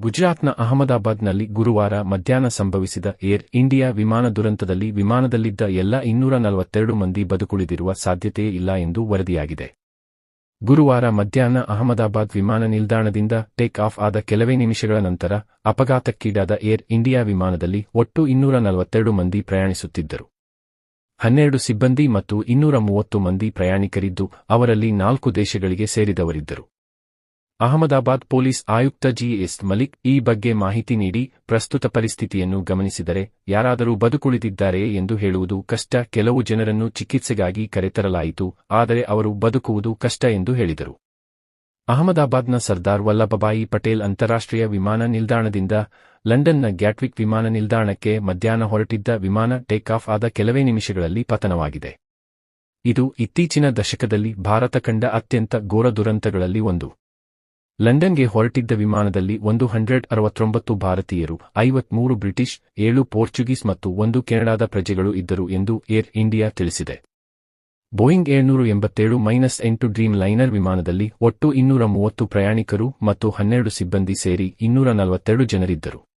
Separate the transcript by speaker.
Speaker 1: ಗುಜರಾತ್ನ ಅಹಮದಾಬಾದ್ನಲ್ಲಿ ಗುರುವಾರ ಮಧ್ಯಾಹ್ನ ಸಂಭವಿಸಿದ ಏರ್ ಇಂಡಿಯಾ ವಿಮಾನ ದುರಂತದಲ್ಲಿ ವಿಮಾನದಲ್ಲಿದ್ದ ಎಲ್ಲ ಇನ್ನೂರ ನಲವತ್ತೆರಡು ಮಂದಿ ಬದುಕುಳಿದಿರುವ ಸಾಧ್ಯತೆಯೇ ಇಲ್ಲ ಎಂದು ವರದಿಯಾಗಿದೆ. ಗುರುವಾರ ಮಧ್ಯಾಹ್ನ ಅಹಮದಾಬಾದ್ ವಿಮಾನ ನಿಲ್ದಾಣದಿಂದ ಟೇಕ್ ಆಫ್ ಆದ ಕೆಲವೇ ನಿಮಿಷಗಳ ನಂತರ ಅಪಘಾತಕ್ಕೀಡಾದ ಏರ್ ಇಂಡಿಯಾ ವಿಮಾನದಲ್ಲಿ ಒಟ್ಟು ಇನ್ನೂರ ನಲವತ್ತೆರಡು ಮಂದಿ ಪ್ರಯಾಣಿಸುತ್ತಿದ್ದರು. ಹನ್ನೆರಡು ಸಿಬ್ಬಂದಿ ಮತ್ತು ಇನ್ನೂರ ಮೂವತ್ತು ಮಂದಿ ಪ್ರಯಾಣಿಕರಿದ್ದು, ಅವರಲ್ಲಿ ನಾಲ್ಕು ದೇಶಗಳಿಗೆ ಸೇರಿದವರಿದ್ದರು. ಅಹಮದಾಬಾದ್ ಪೊಲೀಸ್ ಆಯುಕ್ತ ಜಿಎಸ್ ಮಲಿಕ್ ಈ ಬಗ್ಗೆ ಮಾಹಿತಿ ನೀಡಿ, ಪ್ರಸ್ತುತ ಪರಿಸ್ಥಿತಿಯನ್ನು ಗಮನಿಸಿದರೆ ಯಾರಾದರೂ ಬದುಕುಳಿದಿದ್ದಾರೆಯೇ ಎಂದು ಹೇಳುವುದು ಕಷ್ಟ, ಕೆಲವು ಜನರನ್ನು ಚಿಕಿತ್ಸೆಗಾಗಿ ಕರೆತರಲಾಯಿತು, ಆದರೆ ಅವರು ಬದುಕುವುದು ಕಷ್ಟ ಎಂದು ಹೇಳಿದರು. ಅಹಮದಾಬಾದ್ನ ಸರ್ದಾರ್ ವಲ್ಲಭಭಾಯಿ ಪಟೇಲ್ ಅಂತಾರಾಷ್ಟ್ರೀಯ ವಿಮಾನ ನಿಲ್ದಾಣದಿಂದ ಲಂಡನ್ನ ಗ್ಯಾಟ್ವಿಕ್ ವಿಮಾನ ನಿಲ್ದಾಣಕ್ಕೆ ಮಧ್ಯಾಹ್ನ ಹೊರಟಿದ್ದ ವಿಮಾನ ಟೇಕ್ ಆಫ್ ಆದ ಕೆಲವೇ ನಿಮಿಷಗಳಲ್ಲಿ ಪತನವಾಗಿದೆ. ಇದು ಇತ್ತೀಚಿನ ದಶಕದಲ್ಲಿ ಭಾರತ ಕಂಡ ಅತ್ಯಂತ ಘೋರ ದುರಂತಗಳಲ್ಲಿ ಒಂದು. ಲಂಡನ್ಗೆ ಹೊರಟಿದ್ದ ವಿಮಾನದಲ್ಲಿ ಒಂದು ಹಂಡ್ರೆಡ್ ಅರವತ್ತೊಂಬತ್ತು ಭಾರತೀಯರು, ಐವತ್ಮೂರು ಬ್ರಿಟಿಷ್, ಏಳು ಪೋರ್ಚುಗೀಸ್ ಮತ್ತು ಒಂದು ಕೆನಡಾದ ಪ್ರಜೆಗಳು ಇದ್ದರು ಎಂದು ಏರ್ ಇಂಡಿಯಾ ತಿಳಿಸಿದೆ. ಬೋಯಿಂಗ್ ಏಳ್ನೂರು ಎಂಬತ್ತೇಳು ಮೈನಸ್ ಎಂಟು ಡ್ರೀಮ್ ಲೈನರ್ ವಿಮಾನದಲ್ಲಿ ಒಟ್ಟು ಇನ್ನೂರ ಮೂವತ್ತು ಪ್ರಯಾಣಿಕರು ಮತ್ತು ಹನ್ನೆರಡು ಸಿಬ್ಬಂದಿ ಸೇರಿ ಇನ್ನೂರ ನಲವತ್ತೆರಡು ಜನರಿದ್ದರು.